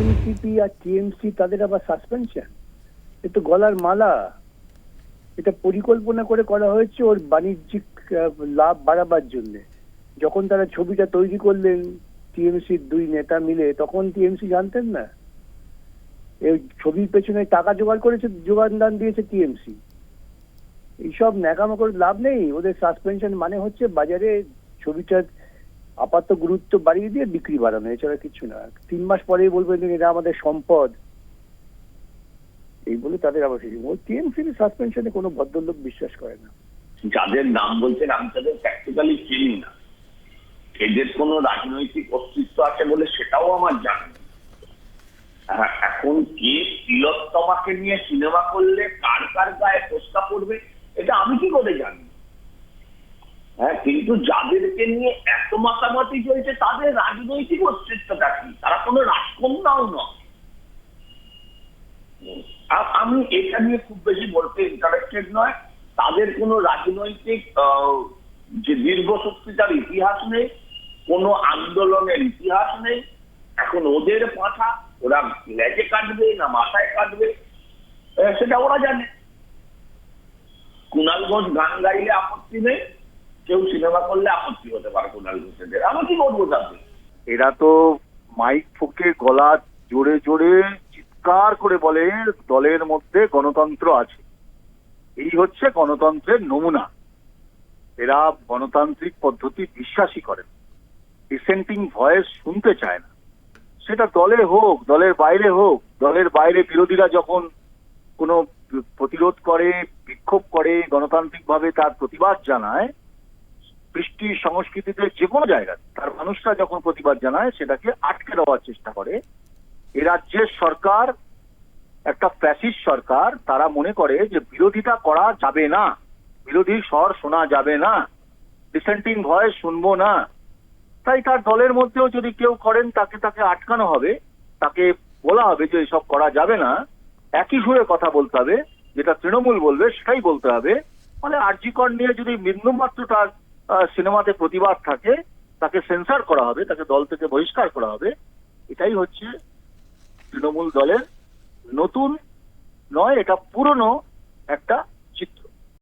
NCP আর TMC তাদের আবার suspension এ তো গলার মালা। এটা পরিকল্পনা করে করা হয়েছে ওর বাণিজ্যিক লাভ বাড়াবার জন্য। যখন তারা ছবিটা তৈরি করলেন টিএমসির দুই নেতা মিলে, তখন টিএমসি জানতেন না? এই ছবির পেছনে টাকা জোগাড় করেছে যোগান দান দিয়েছে টিএমসি এইসব ন্যাকামো করে লাভ নেই। ওদের সাসপেনশন মানে হচ্ছে বাজারে ছবিটার আপাতত গুরুত্ব বাড়িয়ে দিয়ে বিক্রি বাড়ানো এছাড়া কিছু না। তিন মাস পরেই বলবেন এটা আমাদের সম্পদ। এই বলে তাদের আবার সেই ওই টিএমসির সাসপেনশনে কোনো ভদ্রলোক বিশ্বাস করে না। যাদের নাম বলছেন আমি তাদের প্র্যাকটিক্যালি চিনি না। এদের কোনো রাজনৈতিক অস্তিত্ব আছে বলে সেটাও আমার জানি হ্যাঁ, এখন কে তিলোত্তমাকে নিয়ে সিনেমা করলে কার কার গায়ে পোস্তা পড়বে এটা আমি কি করে জানি? হ্যাঁ কিন্তু যাদেরকে নিয়ে এত মাতামাতি চলছে, তাদের রাজনৈতিক অস্তিত্বটা কি? তারা কোনো রাজকন্যাও নয়। আমি এটা নিয়ে খুব বেশি বলতে ইন্টারেস্টেড নয়। তাদের কোনো রাজনৈতিক যে দীর্ঘসূত্রিতার ইতিহাস নেই, কোনো আন্দোলনের ইতিহাস নেই। এখন ওদের পাঠা ওরা লেজে কাটবে না মাথায় কাটবে সেটা ওরা জানে। কুণাল ঘোষ গান গাইলে আপত্তি নেই। কেউ সিনেমা করলে আপত্তি হতে পারে কুণাল ঘোষেদের। আমি কি করব তাতে এরা তো মাইক ফুকে, গলা জোরে জোরে চিৎকার করে বলে, দলের মধ্যে গণতন্ত্র আছে। এই হচ্ছে গণতন্ত্রের নমুনা। এরা গণতান্ত্রিক পদ্ধতি বিশ্বাসী করেন ডিসেন্টিং ভয়েস শুনতে চায় না। সেটা দলে হোক, দলের বাইরে হোক, দলের বাইরে বিরোধীরা যখন কোনো প্রতিরোধ করে, বিক্ষোভ করে, গণতান্ত্রিকভাবে তার প্রতিবাদ জানায় কৃষ্টি সংস্কৃতিতে যে কোনো জায়গায় তার মানুষরা যখন প্রতিবাদ জানায়, সেটাকে আটকে দেওয়ার চেষ্টা করে। এ রাজ্যের সরকার, একটা ফ্যাসিস সরকার, তারা মনে করে যে বিরোধিতা করা যাবে না। বিরোধী স্বর শোনা যাবে না। ডিসেন্টিং ভয়েস শুনব না। তাই তার দলের মধ্যেও যদি কেউ করেন, তাকে তাকে আটকানো হবে। তাকে বলা হবে যে এসব করা যাবে না। একই সুরে কথা বলতে হবে। যেটা তৃণমূল বলবে, সেটাই বলতে হবে। মানে আর্জিকর নিয়ে যদি বিন্দুমাত্র তার সিনেমাতে প্রতিবাদ থাকে, তাকে সেন্সার করা হবে, তাকে দল থেকে বহিষ্কার করা হবে। এটাই হচ্ছে তৃণমূল দলের নতুন, নয়, এটা পুরনো একটা